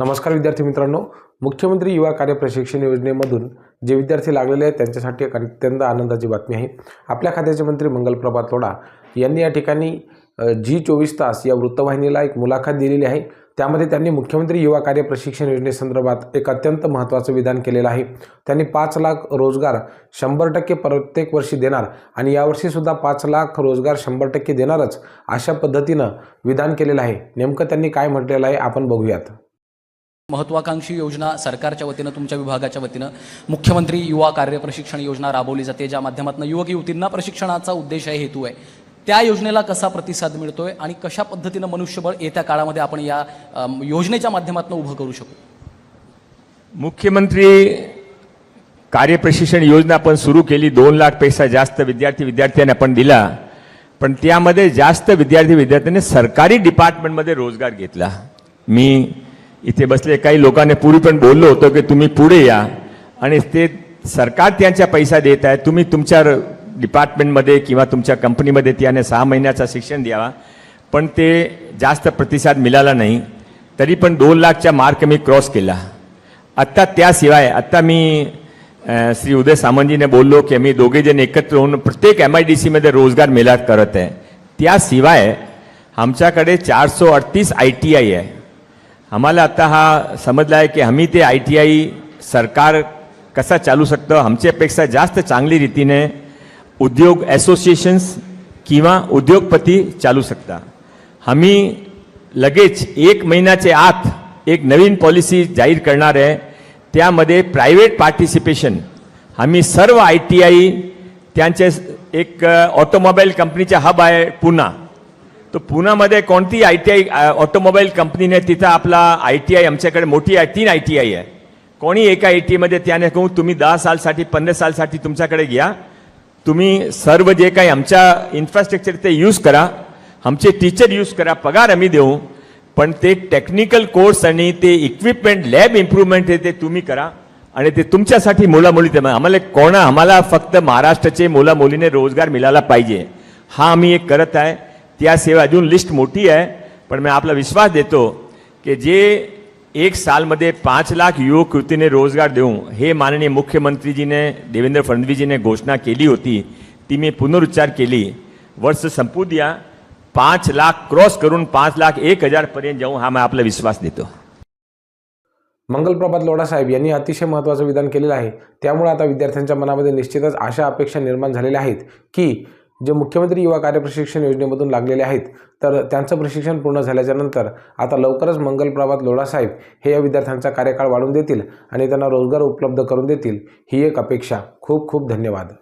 नमस्कार विद्यार्थी मित्रांनो. मुख्यमंत्री युवा कार्य प्रशिक्षण योजनेमधून जे विद्यार्थी लागलेले आहेत त्यांच्यासाठी एक अत्यंत आनंदाची बातमी आहे. आपल्या खात्याचे मंत्री मंगलप्रभात लोढा यांनी या ठिकाणी जी चोवीस तास या वृत्तवाहिनीला एक मुलाखत दिलेली आहे. त्यामध्ये त्यांनी मुख्यमंत्री युवा कार्य प्रशिक्षण योजनेसंदर्भात एक अत्यंत महत्त्वाचं विधान केलेलं आहे. त्यांनी पाच लाख रोजगार शंभर टक्के प्रत्येक वर्षी देणार आणि यावर्षीसुद्धा पाच लाख रोजगार शंभर टक्के देणारच अशा पद्धतीनं विधान केलेलं आहे. नेमकं त्यांनी काय म्हटलेलं आहे आपण बघूयात. महत्वाकांक्षी योजना सरकारच्या वतीनं तुमच्या विभागाच्या वतीनं मुख्यमंत्री युवा कार्य प्रशिक्षण योजना राबवली जाते ज्या माध्यमातून युवक युवतींना प्रशिक्षणाचा उद्देश आहे हेतू आहे. त्या योजनेला कसा प्रतिसाद मिळतोय आणि कशा पद्धतीनं मनुष्यबळ येत्या काळामध्ये आपण या योजनेच्या माध्यमातून उभं करू शकू? मुख्यमंत्री कार्यप्रशिक्षण योजना आपण सुरू केली दोन लाखपेक्षा जास्त विद्यार्थी विद्यार्थ्यांनी आपण दिला पण त्यामध्ये जास्त विद्यार्थी विद्यार्थ्यांनी सरकारी डिपार्टमेंटमध्ये रोजगार घेतला. मी इथे बसले काही लोकांनी पूर्वी पण बोललो होतो की तुम्ही पुढे या. आणि ते सरकार त्यांच्या पैसा देत आहे तुम्ही तुमच्या डिपार्टमेंटमध्ये किंवा तुमच्या कंपनीमध्ये त्याने सहा महिन्याचा शिक्षण द्यावा. पण ते जास्त प्रतिसाद मिळाला नाही. तरी पण दोन लाखच्या मार्क मी क्रॉस केला. आत्ता त्याशिवाय आत्ता मी श्री उदय सामंतजीने बोललो की आम्ही दोघे जण एकत्र होऊन प्रत्येक एम आय डी सीमध्ये रोजगार मेळात करत आहे. त्याशिवाय आमच्याकडे चारशे अडतीस आय टी आय आहे. आम्हाला आता हा समजला आहे की आम्ही ते आय टी आय सरकार कसा चालू शकतं? आमच्यापेक्षा जास्त चांगली रीतीने उद्योग असोसिएशन्स किंवा उद्योगपती चालू शकता. आम्ही लगेच एक महिन्याच्या आत एक नवीन पॉलिसी जाहीर करणार आहे. त्यामध्ये प्रायव्हेट पार्टिसिपेशन आम्ही सर्व आय टी आय त्यांचे एक ऑटोमोबाईल कंपनीचा हब आहे पुन्हा. तर पुण्यामध्ये कोणती आय टी आय ऑटोमोबाईल कंपनीने तिथं आपला आय टी आय आमच्याकडे मोठी आहे तीन आय टी आय आहे. कोणी एका आय टी आयमध्ये त्याने कहू तुम्ही दहा सालसाठी पंधरा सालसाठी तुमच्याकडे घ्या. तुम्ही सर्व जे काही आमच्या इन्फ्रास्ट्रक्चर ते यूज करा. आमचे टीचर यूज करा पगार आम्ही देऊ. पण ते टेक्निकल कोर्स आणि ते इक्विपमेंट लॅब इम्प्रूव्हमेंट हे ते तुम्ही करा. आणि ते तुमच्यासाठी मुलामुली ते आम्हाला कोणा आम्हाला फक्त महाराष्ट्राचे मुलामुलीने रोजगार मिळाला पाहिजे. हा आम्ही एक करत आहे. त्या सेवा अजून लिस्ट मोठी आहे. पण मी आपला विश्वास देतो की जे एक सालमध्ये पाच लाख युवक युवतीने रोजगार देऊ हे माननीय मुख्यमंत्रीजीने देवेंद्र फडणवीसजीने घोषणा केली होती ती मी पुनरुच्चार केली. वर्ष संपू द्या. पाच लाख क्रॉस करून पाच लाख एक हजारपर्यंत जाऊ हा मी आपला विश्वास देतो. मंगलप्रभात लोढासाहेब यांनी अतिशय महत्त्वाचं विधान केलेलं आहे. त्यामुळे आता विद्यार्थ्यांच्या मनामध्ये निश्चितच अशा अपेक्षा निर्माण झालेल्या आहेत की जे मुख्यमंत्री युवा कार्य प्रशिक्षण योजनेमधून लागलेले आहेत तर त्यांचं प्रशिक्षण पूर्ण झाल्याच्यानंतर आता लवकरच मंगलप्रभात प्रभात साहेब हे या विद्यार्थ्यांचा कार्यकाळ वाढून देतील आणि त्यांना रोजगार उपलब्ध करून देतील ही एक अपेक्षा. खूप खूप धन्यवाद.